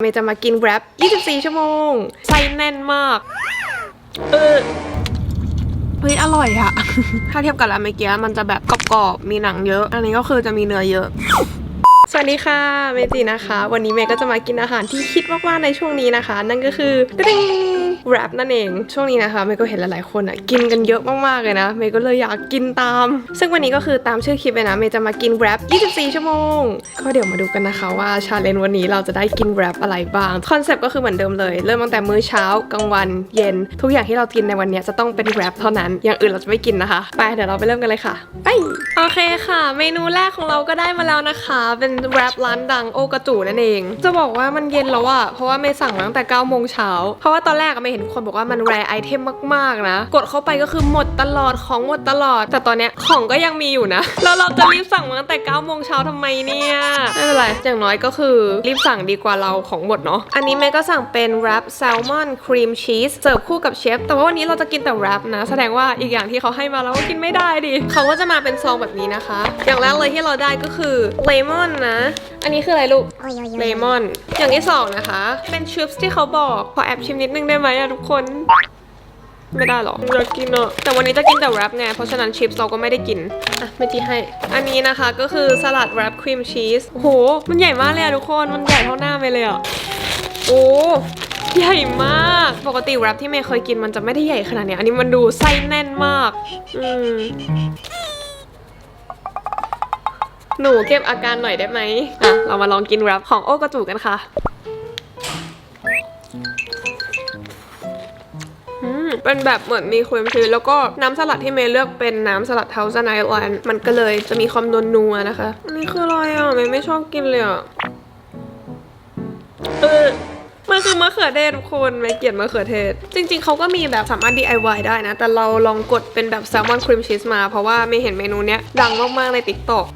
เมย์จะมากินแรป24 ชั่วโมงไส้แน่นมาก เออเฮ้ยอร่อยอะถ้าเทียบกับร้านเมื่อกี้มันจะแบบกรอบๆ มีหนังเยอะ อันนี้ก็คือจะมีเนื้อเยอะ สวัสดีค่ะเมจินะคะ วันนี้เมย์ก็จะมากินอาหารที่คิดมากๆในช่วงนี้นะคะ นั่นก็คือติ๊งแรปนั่นเองช่วงนี้นะคะเมย์ก็เห็นหลายๆคนอะกินกันเยอะมากๆเลยนะเมย์ก็เลยอยากกินตาม ซึ่งวันนี้ก็คือตามชื่อคลิปเลยนะเมย์จะมากินแรป24 ชั่วโมง ก็เดี๋ยวมาดูกันนะคะว่าชาเลนจ์วันนี้เราจะได้กินแรปอะไรบ้างคอนเซปต์ก็คือเหมือนเดิมเลยเริ่มตั้งแต่มื้อเช้ากลางวันเย็น ทุกอย่างที่เรากินในวันเนี้ยจะต้องเป็นแรปเท่านั้นอย่างอื่นเราจะไม่กินนะคะ ไปเดี๋ยวเราไปเริ่มกันเลยค่ะไปโอเคค่ะ เมนูแรกของเราก็ได้มาแล้วนะคะเป็นแรปร้านดังโอกระจูนั่นเอง จะบอกว่ามันเย็นแล้วอะเพราะว่าเมย์สั่งตั้งแต่9โมงเช้าเพราะว่าตอนแรกอะเมย์เห็นคนบอกว่ามันแรไอเทมมากๆนะ กดเข้าไปก็คือหมดตลอดของหมดตลอด แต่ตอนเนี้ยของก็ยังมีอยู่นะแล้วเราจะรีบสั่งตั้งแต่9โมงเช้าทำไมเนี่ยไม่เป็นไรอย่างน้อยก็คือรีบสั่งดีกว่าเราของหมดเนาะอันนี้เมย์ก็สั่งเป็นแรปแซลมอนครีมชีสเสิร์ฟคู่กับเชฟแต่ว่าวันนี้เราจะกินแต่แรปนะ แสดงว่าอีกอย่างที่เขาให้มาเราก็กินไม่ได้ดิเขาก็จะมาเป็นซองแบบนี้นะคะ อย่างแรกเลยที่เราได้ก็คือเลมอนนะอันนี้คืออะไรลูก เลมอน อย่างที่สองนะคะ เป็นชิปส์ที่เขาบอก ขอแอบชิมนิดนึงได้ไหมอะทุกคน ไม่ได้หรออยากกินอะแต่วันนี้จะกินแต่แรปไง เพราะฉะนั้นชิปส์เราก็ไม่ได้กิน อะ ไม่จีให้ อันนี้นะคะก็คือสลัดแรปครีมชีสโอ้โหมันใหญ่มากเลยอะทุกคน มันใหญ่เท่าหน้าไปเลยอะโอ้ใหญ่มาก ปกติแรปที่เมย์เคยกินมันจะไม่ได้ใหญ่ขนาดเนี้ยอันนี้มันดูไส้แน่นมาก อืม หนูเก็บอาการหน่อยได้ไหมอะ เรามาลองกินแรปของโอกระจูกันค่ะอืมเป็นแบบเหมือนมีครีมชีสแล้วก็น้ำสลัดที่เมย์เลือกเป็นน้ำสลัดเทาซานไนแลนด์มันก็เลยจะมีความนวลนัวนะคะ อันนี้คืออะไรอะเมย์ไม่ชอบกินเลยอะเออมันคือมะเขือเทศทุกคนไม่เกลียดมะเขือเทศ จริง ๆเขาก็มีแบบสามารถ DIY ได้นะ แต่เราลองกดเป็นแบบแซลมอนครีมชีสมา เพราะว่าไม่เห็นเมนูเนี้ยดังมาก ๆ ใน TikTok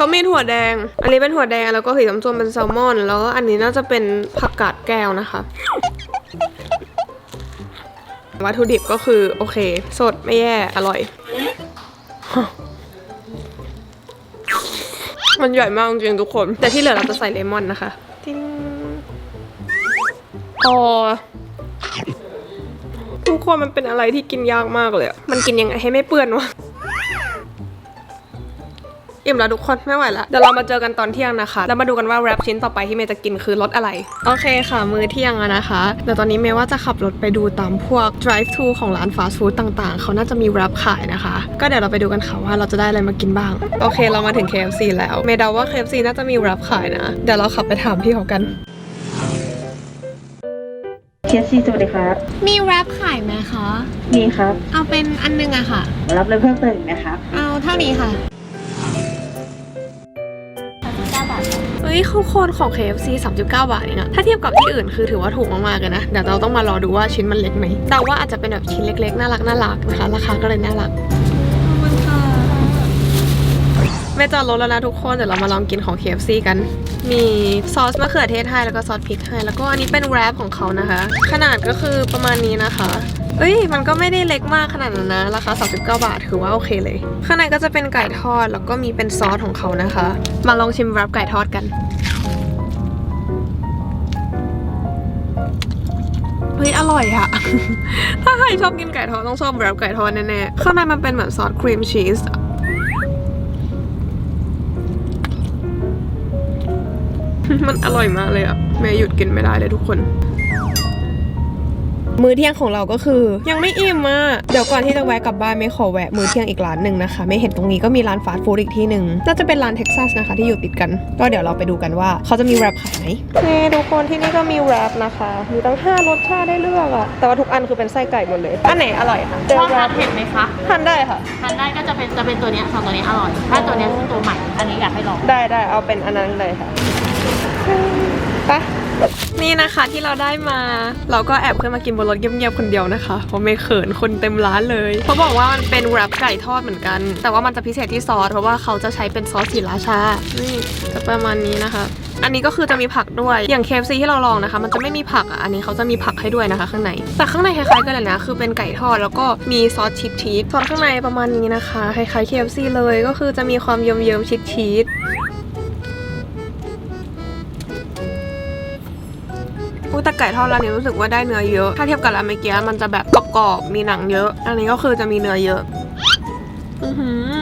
เขามีถั่วแดง อันนี้เป็นถั่วแดงแล้วก็สีส้มๆเป็นแซลมอน แล้วก็อันนี้น่าจะเป็นผักกาดแก้วนะคะวัตถุดิบก็คือโอเค สดไม่แย่อร่อย มันใหญ่มากจริงๆทุกคน แต่ที่เหลือเราจะใส่เลมอนนะคะติ้งพอทุกคนมันเป็นอะไรที่กินยากมากเลยอะมันกินยังไงให้ไม่เปื้อนวะ อิ่มแล้วทุกคนไม่ไหวแล้วเดี๋ยวเรามาเจอกันตอนเที่ยงนะคะ แล้วมาดูกันว่าแรปชิ้นต่อไปที่เมย์จะกินคือรสอะไร โอเคค่ะ มื้อเที่ยงอะนะคะเดี๋ยวตอนนี้เมย์ว่าจะขับรถไปดูตามพวก drive thru ของร้านฟาสต์ฟู้ดต่างๆ เขาน่าจะมีแรปขายนะคะ ก็เดี๋ยวเราไปดูกันค่ะว่าเราจะได้อะไรมากินบ้าง โอเค เรามาถึง KFC แล้ว เมย์เดาว่า KFC น่าจะมีแรปขายนะ เดี๋ยวเราขับไปถามพี่เขากันเคสซีสวัสดีครับ มีแรปขายไหมคะ มีครับ เอาเป็นอันนึงอะค่ะ รับเลยเพิ่มเติมอีกนะครับ เอาเท่านี้ค่ะ ฮ้ยข้าวโคนของ KFC 39 บาทเองอะถ้าเทียบกับที่อื่นคือถือว่าถูกมากๆเลยนะ เดี๋ยวเราต้องมารอดูว่าชิ้นมันเล็กไหมแต่ว่าอาจจะเป็นแบบชิ้นเล็กๆ น่ารักน่ารักนะคะ ราคาก็เลยน่ารักขอบคุณค่ะไม่จอดรถแล้วนะทุกคนเดี๋ยวเรามาลองกินของ KFC กัน มีซอสมะเขือเทศให้แล้วก็ซอสพริกให้แล้วก็อันนี้เป็นแรปของเขานะคะ ขนาดก็คือประมาณนี้นะคะ เอ้ยมันก็ไม่ได้เล็กมากขนาดนั้นนะ ราคา 39 บาทถือว่าโอเคเลย ข้างในก็จะเป็นไก่ทอดแล้วก็มีเป็นซอสของเขานะคะ มาลองชิมแรปไก่ทอดกันเฮ้ยอร่อยอะ ถ้าใครชอบกินไก่ทอดต้องชอบแรปไก่ทอดแน่ๆ ข้างในมันเป็นเหมือนซอสครีมชีส มันอร่อยมากเลยอะแม่หยุดกินไม่ได้เลยทุกคน มื้อเที่ยงของเราก็คือ ยังไม่อิ่มอะเดี๋ยวก่อนที่จะแวะกลับบ้านไม่ขอแวะมื้อเที่ยงอีกร้านหนึ่งนะคะ ไม่เห็นตรงนี้ก็มีร้านฟาสต์ฟู้ดอีกที่หนึ่งน่าจะเป็นร้านเท็กซัสนะคะที่อยู่ติดกัน ก็เดี๋ยวเราไปดูกันว่าเขาจะมีแรปขายไหมนี่ทุกคนที่นี่ก็มีแรปนะคะ มีตั้ง5รสชาติได้เลือกอะแต่ว่าทุกอันคือเป็นไส้ไก่หมดเลยอันไหนอร่อยคะชอบทานเผ็ดไหมคะทานได้ค่ะทานได้ก็จะเป็นจะเป็นตัวเนี้ยสองตัวนี้อร่อย ถ้าตัวเนี้ยคือตัวใหม่อันนี้อยากให้ลองได้ได้เอาเป็นอันนั้นเลยค่ะไป นี่นะคะที่เราได้มา เราก็แอบขึ้นมากินบนรถเงียบๆคนเดียวนะคะ เพราะไม่เขินคนเต็มร้านเลยเขาบอกว่ามันเป็นแรปไก่ทอดเหมือนกัน แต่ว่ามันจะพิเศษที่ซอสเพราะว่าเขาจะใช้เป็นซอสสีราชา นี่จะประมาณนี้นะคะอันนี้ก็คือจะมีผักด้วย อย่างเคฟซีที่เราลองนะคะ มันจะไม่มีผักอะ อันนี้เขาจะมีผักให้ด้วยนะคะ ข้างใน แต่ข้างในคล้ายๆกันเลยนะ คือเป็นไก่ทอดแล้วก็มีซอสชีสชีสซอสข้างในประมาณนี้นะคะ คล้ายๆ KFC เลย ก็คือจะมีความเยิ้มๆชีสชีส ยแต่ไก่ทอดร้านนี้รู้สึกว่าได้เนื้อเยอะ ถ้าเทียบกับร้านเมื่อกี้มันจะแบบกรอบๆมีหนังเยอะ อันนี้ก็คือจะมีเนื้อเยอะ อือหือ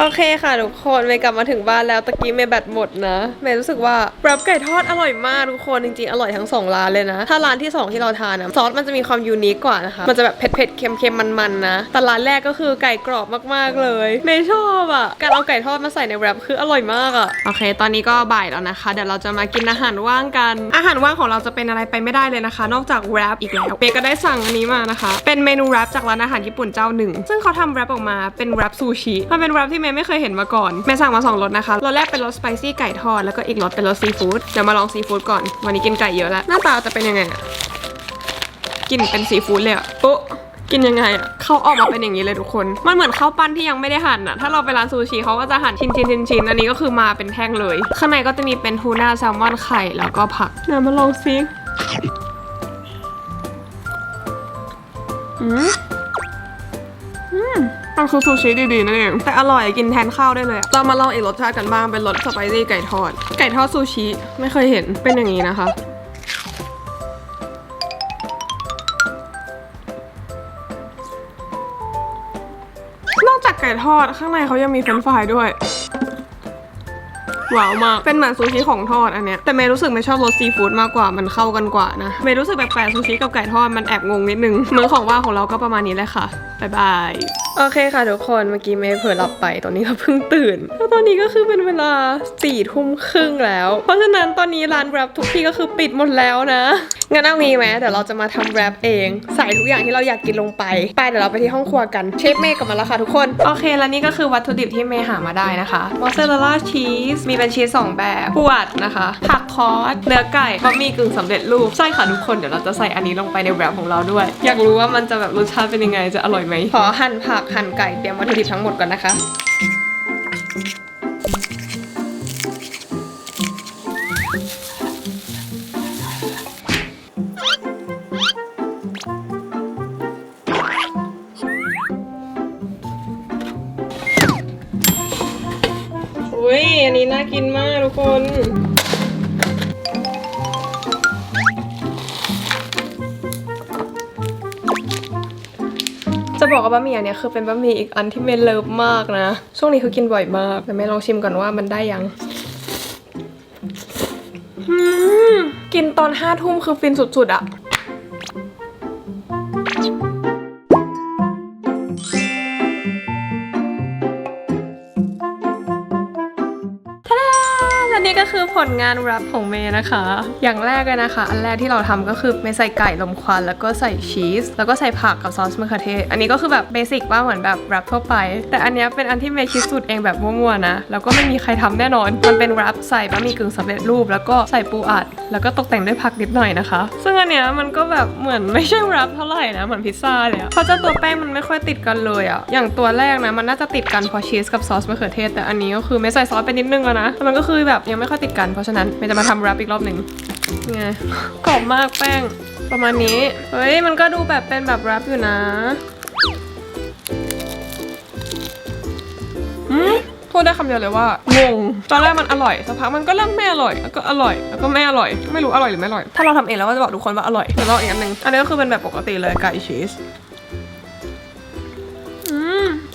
โอเคค่ะทุกคนเมย์กลับมาถึงบ้านแล้วตะกี้เมย์แบตหมดนะเมย์รู้สึกว่ารับไก่ทอดอร่อยมากทุกคนจริงๆอร่อยทั้งสองร้านเลยนะ ถ้าร้านที่สองที่เราทานนะซอสมันจะมีความยูนิคกว่านะคะมันจะแบบเผ็ดๆเค็มๆมันๆนะแต่ร้านแรกก็คือไก่กรอบมากๆเลยเมย์ชอบอะการเอาไก่ทอดมาใส่ในแรปคืออร่อยมากอะโอเค ตอนนี้ก็บ่ายแล้วนะคะ เดี๋ยวเราจะมากินอาหารว่างกัน อาหารว่างของเราจะเป็นอะไรไปไม่ได้เลยนะคะ นอกจากแรปอีกแล้วเมย์ก็ได้สั่งอันนี้มานะคะ เป็นเมนูแรปจากร้านอาหารญี่ปุ่นเจ้าหนึ่งซึ่งเขาทำแรปออกมาเป็นแรปซูชิมันเป็นแรปที่เมย์ไม่เคยเห็นมาก่อน เมย์สั่งมาสองรสนะคะรสแรกเป็นรสสไปซี่ไก่ทอดแล้วก็อีกรสเป็นรสซีฟู้ดเดี๋ยวมาลองซีฟู้ดก่อน วันนี้กินไก่เยอะแล้ว หน้าตาจะเป็นยังไงอะกลินเป็นซีฟู้ดเลยอะปุ๊กินยังไงอะเขาออกมาเป็นอย่างนี้เลยทุกคน มันเหมือนข้าวปั้นที่ยังไม่ได้หั่นอะถ้าเราไปร้านซูชิเขาก็จะหั่นชิ้นชิ้นชิ้นชิ้นอันนี้ก็คือมาเป็นแท่งเลย ข้างในก็จะมีเป็นทูน่าแซลมอนไข่แล้วก็ผักเดี๋ยวมาลองซิอืม มันคือซูชิดีๆนั่นเองแต่อร่อยกินแทนข้าวได้เลย เรามาลองอีกรสชาติกันบ้างเป็นรสสไปซี่ไก่ทอด ไก่ทอดซูชิไม่เคยเห็นเป็นอย่างนี้นะคะนอกจากไก่ทอดข้างในเขายังมีเฟรนฟรายด้วย ว้าวมาก เป็นเหมือนซูชิของทอดอันเนี้ยแต่เมย์รู้สึกไม่ชอบรสซีฟู้ดมากกว่ามันเข้ากันกว่านะเมย์รู้สึกแปลกๆซูชิกับไก่ทอดมันแอบงงนิดนึงมื้อของว่างของเราก็ประมาณนี้แหละค่ะบ๊ายบายโอเคค่ะทุกคนเมื่อกี้เมย์เผลอหลับไปตอนนี้ก็เพิ่งตื่นแล้วตอนนี้ก็คือเป็นเวลาสี่ทุ่มครึ่งแล้ว เพราะฉะนั้นตอนนี้ร้านแรปทุกที่ก็คือปิดหมดแล้วนะงั้นเอางี้ไหมเดี๋ยวเราจะมาทำแรปเอง ใส่ทุกอย่างที่เราอยากกินลงไปไปเดี๋ยวเราไปที่ห้องครัวกันเชฟเมย์กลับมาแล้วค่ะทุกคนโอเค แล้วนี่ก็คือวัตถุดิบที่เมย์หามาได้นะคะมอสซาเรลล่าชีสมีเป็นชีสสองแบบปวดนะคะ ผักคอสเนื้อไก่บะหมี่กึ่งสำเร็จรูปใช่ค่ะทุกคนเดี๋ยวเราจะใส่อันนี้ลงไปในแบบของเราด้วย อยากรู้ว่ามันจะแบบรสชาติเป็นยังไงจะอร่อยไหมขอหั่นผักหั่นไก่เตรียมวัตถุดิบทั้งหมดก่อนนะคะ อุ้ยอันนี้น่ากินมากทุกคนจะบอกว่าบะหมี่อันเนี้ยคือเป็นบะหมี่อีกอันที่เมนเลิฟมากนะ ช่วงนี้คือกินบ่อยมากแต่เมนลองชิมก่อนว่ามันได้ยังอืมกินตอนห้าทุ่มคือฟินสุดๆอะและ ลงานแรปของเมย์นะคะ อย่างแรกเลยนะคะ อันแรกที่เราทำก็คือเมย์ใส่ไก่ลมควัน แล้วก็ใส่ชีส แล้วก็ใส่ผักกับซอสมะเขือเทศ อันนี้ก็คือแบบเบสิกว่าเหมือนแบบแรปทั่วไป แต่อันนี้เป็นอันที่เมย์คิดสูตรเองแบบมั่วๆนะ แล้วก็ไม่มีใครทำแน่นอน มันเป็นแรปใส่บะหมี่กึ่งสำเร็จรูป แล้วก็ใส่ปูอัด แล้วก็ตกแต่งด้วยผักนิดหน่อยนะคะ ซึ่งอันเนี้ยมันก็แบบเหมือนไม่ใช่แรปเท่าไหร่นะ เหมือนพิซซ่าเลยเพราะเจ้าตัวแป้งมันไม่ค่อยติดกันเลยอะอย่างตัวแรกนะมันน่าจะติดกันเพราะชีสกับซอสมะเขือเทศ แต่อันนี้ก็คือไม่ใส่ซอสไปนิดนึงแล้วนะมันก็คือแบบยังไม่ค่อยติดกันเพราะฉะนั้นเมย์จะมาทำแรปอีกรอบหนึ่งไงกรอบมากแป้งประมาณนี้ เฮ้ย มันก็ดูแบบเป็นแบบแรปอยู่นะอืมพูดได้คำเดียวเลยว่างงตอนแรกมันอร่อยสักพักมันก็เริ่มไม่อร่อยแล้วก็อร่อยแล้วก็ไม่อร่อย ไม่รู้อร่อยหรือไม่อร่อย ถ้าเราทำเองเราก็จะบอกทุกคนว่าอร่อยเดี๋ยวลองอีกอันหนึ่งอันนี้ก็คือเป็นแบบปกติเลยไก่ชีส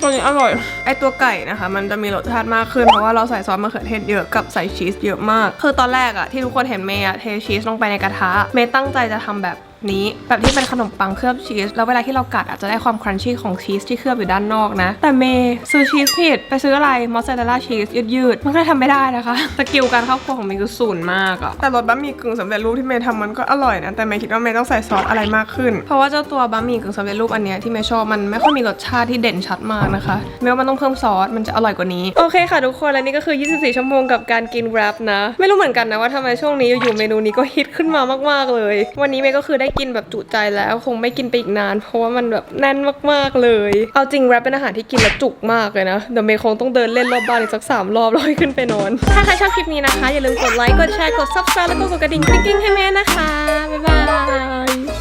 ตัวนี้อร่อย ไอตัวไก่นะคะ มันจะมีรสชาติมากขึ้น เพราะว่าเราใส่ซอสมะเขือเทศเยอะกับใส่ชีสเยอะมาก คือตอนแรกอะที่ทุกคนเห็นเมย์อะเทชีสลงไปในกระทะ เมย์ตั้งใจจะทำแบบ นี้แบบที่เป็นขนมปังเคลือบชีส แล้วเวลาที่เรากัดอาจจะได้ความครันชี่ของชีสที่เคลือบอยู่ด้านนอกนะ แต่เมย์ซื้อชีสผิด ไปซื้ออะไรมอสซาเรลล่าชีสยืดๆ มันก็เลยทำไม่ได้นะคะ สกิลการเข้าครัวของเมย์คือศูนย์มากอะแต่รสบะหมี่กึ่งสำเร็จรูปที่เมย์ทำมันก็อร่อยนะ แต่เมย์คิดว่าเมย์ต้องใส่ซอสอะไรมากขึ้น เพราะว่าเจ้าตัวบะหมี่กึ่งสำเร็จรูปอันเนี้ยที่เมย์ชอบมันไม่ค่อยมีรสชาติที่เด่นชัดมากนะคะเมย์ว่ามันต้องเพิ่มซอสมันจะอร่อยกว่านี้โอเคค่ะทุกคนและนี่ก็คือ 24 ชั่วโมงกับการกินแรปนะ ไม่รู้เหมือนกันนะว่าทำไมช่วงนี้อยู่ๆเมนูนี้ก็ฮิตขึ้นมามากๆเลย วันนี้เมย์ก็คือได้กินแบบจุใจแล้วคงไม่กินไปอีกนาน เพราะว่ามันแบบแน่นมากๆเลย เอาจริงแรปเป็นอาหารที่กินแล้วจุกมากเลยนะเดี๋ยวเมย์คงต้องเดินเล่นรอบบ้านอีกสักสามรอบแล้วค่อยขึ้นไปนอน ถ้าใครชอบคลิปนี้นะคะ อย่าลืมกดไลค์กดแชร์กดซับสไครต์แล้วก็กดกระดิ่งกริ๊งๆให้แม่นะคะบ๊ายบาย